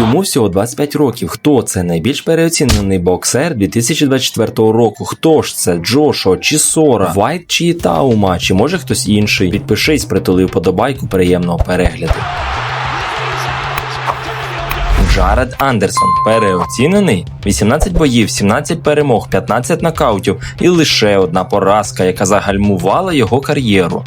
Йому всього 25 років. Хто це найбільш переоцінений боксер 2024 року? Хто ж це? Джошо чи Сора, Вайт чи Таума, чи може хтось інший? Підпишись, притули вподобайку приємного перегляду. Джаред Андерсон переоцінений 18 боїв, 17 перемог, 15 нокаутів і лише одна поразка, яка загальмувала його кар'єру.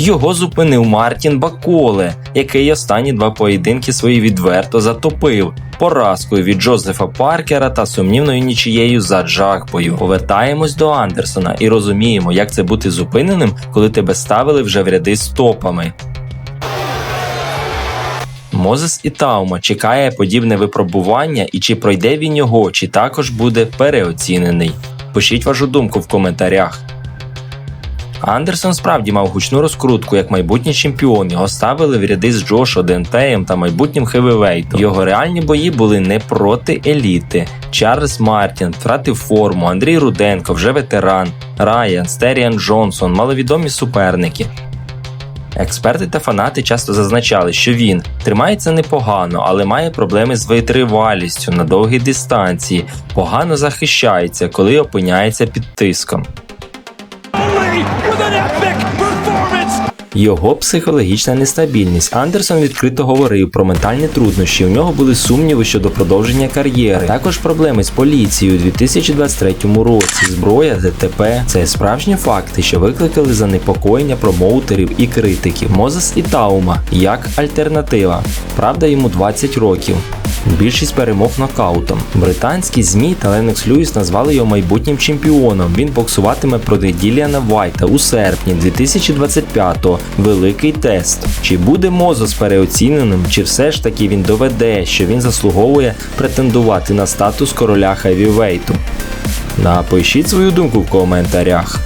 Його зупинив Мартін Баколе, який останні два поєдинки свої відверто затопив поразкою від Джозефа Паркера та сумнівною нічією за Джакбою. Повертаємось до Андерсона і розуміємо, як це бути зупиненим, коли тебе ставили вже в ряди з топами. Мозес і Таума чекає подібне випробування, і чи пройде він його, чи також буде переоцінений. Пишіть вашу думку в коментарях. Андерсон справді мав гучну розкрутку як майбутній чемпіон. Його ставили в ряди з Джошо Дентеєм та майбутнім хевівейтом. Його реальні бої були не проти еліти. Чарльз Мартін втратив форму, Андрій Руденко, вже ветеран, Райан, Стеріан Джонсон, маловідомі суперники. Експерти та фанати часто зазначали, що він тримається непогано, але має проблеми з витривалістю на довгій дистанції, погано захищається, коли опиняється під тиском. Його психологічна нестабільність. Андерсон відкрито говорив про ментальні труднощі. У нього були сумніви щодо продовження кар'єри. Також проблеми з поліцією у 2023 році. Зброя, ДТП це справжні факти, що викликали занепокоєння промоутерів і критиків. Мозес і Таума як альтернатива. Правда, йому 20 років. Більшість перемог нокаутом. Британські ЗМІ та Ленокс Льюіс назвали його майбутнім чемпіоном. Він боксуватиме проти Діліана Вайта у серпні 2025-го. Великий тест. Чи буде Мозос переоціненим, чи все ж таки він доведе, що він заслуговує претендувати на статус короля хевівейту? Напишіть свою думку в коментарях.